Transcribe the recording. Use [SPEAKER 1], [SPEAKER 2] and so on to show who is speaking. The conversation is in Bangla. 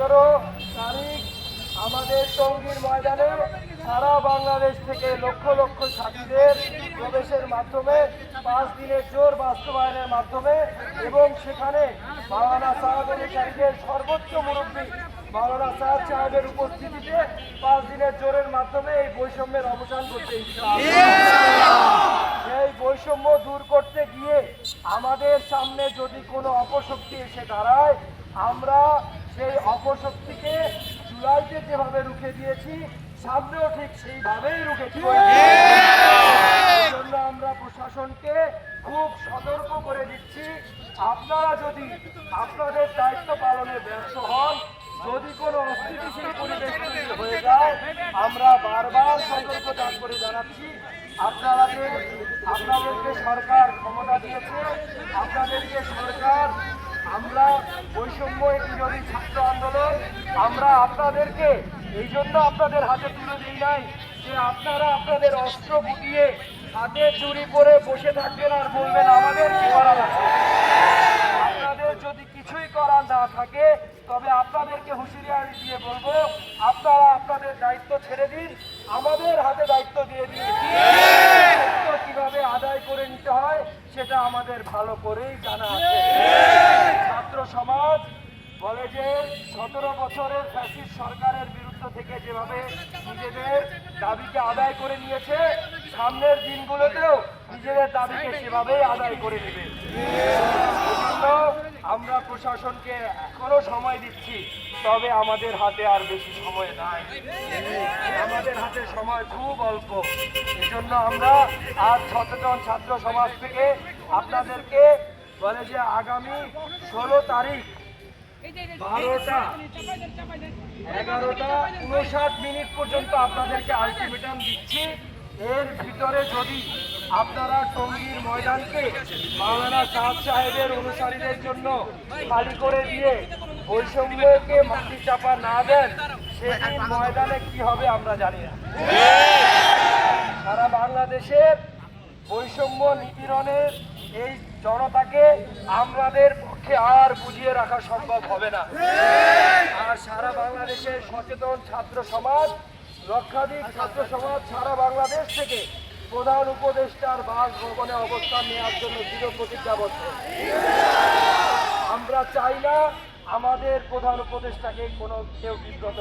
[SPEAKER 1] সতেরো তারিখ আমাদের টঙ্গীর ময়দানে সারা বাংলাদেশ থেকে লক্ষ লক্ষ ছাত্রীদের প্রবেশের মাধ্যমে, পাঁচ দিনের জোর বাস্তবায়নের মাধ্যমে এবং সেখানে মাওলানা সাহাব অনুসারীদের সর্বোচ্চ মুরব্বী মাওলানা সাহাব সাহেবের উপস্থিতিতে পাঁচ দিনের জোরের মাধ্যমে এই বৈষম্যের অবসান করতে এই বৈষম্য দূর করতে গিয়ে আমাদের সামনে যদি কোনো অপশক্তি এসে দাঁড়ায়, আমরা সেই অপশক্তিকে জুলাইতে যেভাবে রুখে দিয়েছি সামনেও ঠিক সেইভাবেই রুখে দিব জন্য আমরা প্রশাসনকে খুব সতর্ক করে দিচ্ছি। আপনারা যদি আপনাদের দায়িত্ব পালনে ব্যর্থ হন যদি কোনো অস্থিতিশীল পরিবেশ হয়ে যায় আমরা বারবার সতর্কতা করে জানাচ্ছি। আপনাদের আপনাদেরকে সরকার ক্ষমতা দিয়েছে। আপনাদেরকে সরকার আমরা বৈষম্য বিরোধী ছাত্র আন্দোলন, আমরা আপনাদেরকে এই জন্য আপনাদের হাতে তুলে দিই নাই যে আপনারা আপনাদের অস্ত্র গুটিয়ে হাতে চুরি করে বসে থাকবেন আর বলবেন আমাদের কি করার আছে আপনাদের যদি কিছুই করার না থাকে, তবে আপনাদেরকে হুঁশিয়ারি দিয়ে বলব, আপনারা আপনাদের দায়িত্ব ছেড়ে দিন, আমাদের হাতে দায়িত্ব দিয়ে দিন। কীভাবে আদায় করে নিতে হয়, সেটা আমাদের ভালো করেই জানা আছে ছাত্র সমাজ বলে যে সতেরো বছরের ফ্যাসিস্ট সরকারের বিরুদ্ধ থেকে যেভাবে নিজেদের দাবিকে আদায় করে নিয়েছে, সামনের দিনগুলোতেও নিজেদের দাবিকে সেভাবেই আদায় করে নেবে। আমরা প্রশাসনকে এখনও সময় দিচ্ছি, তবে আমাদের হাতে আর বেশি সময় নাই। আমাদের হাতে সময় খুব অল্প। এজন্য আমরা আজ সচেতন ছাত্র সমাজ থেকে আপনাদেরকে বলে যে আগামী ষোলো তারিখ বারোটা, এগারোটা, উনষাট মিনিট পর্যন্ত আপনাদেরকে আলটিমেটাম দিচ্ছি। এর ভিতরে যদি আপনারা টঙ্গীর ময়দানকে মাওলানা সাহাব সাহেবের অনুসারীদের জন্য খালি করে দিয়ে বৈষম্যকে মাটি চাপা না দেন, সেদিন ময়দানে কি হবে আমরা জানি না। সারা বাংলাদেশের বৈষম্য নিপীড়নের এই জনতাকে আমাদের পক্ষে আর বুঝিয়ে রাখা সম্ভব হবে না। আর সারা বাংলাদেশের সচেতন ছাত্র সমাজ, লক্ষাধিক ছাত্র সমাজ সারা বাংলাদেশ থেকে প্রধান উপদেষ্টার বাসভবনে অবস্থান নেওয়ার জন্য দৃঢ় প্রতিজ্ঞাবদ্ধ আমরা চাই না আমাদের প্রধান উপদেষ্টাকে কোনো কেউ বিব্রত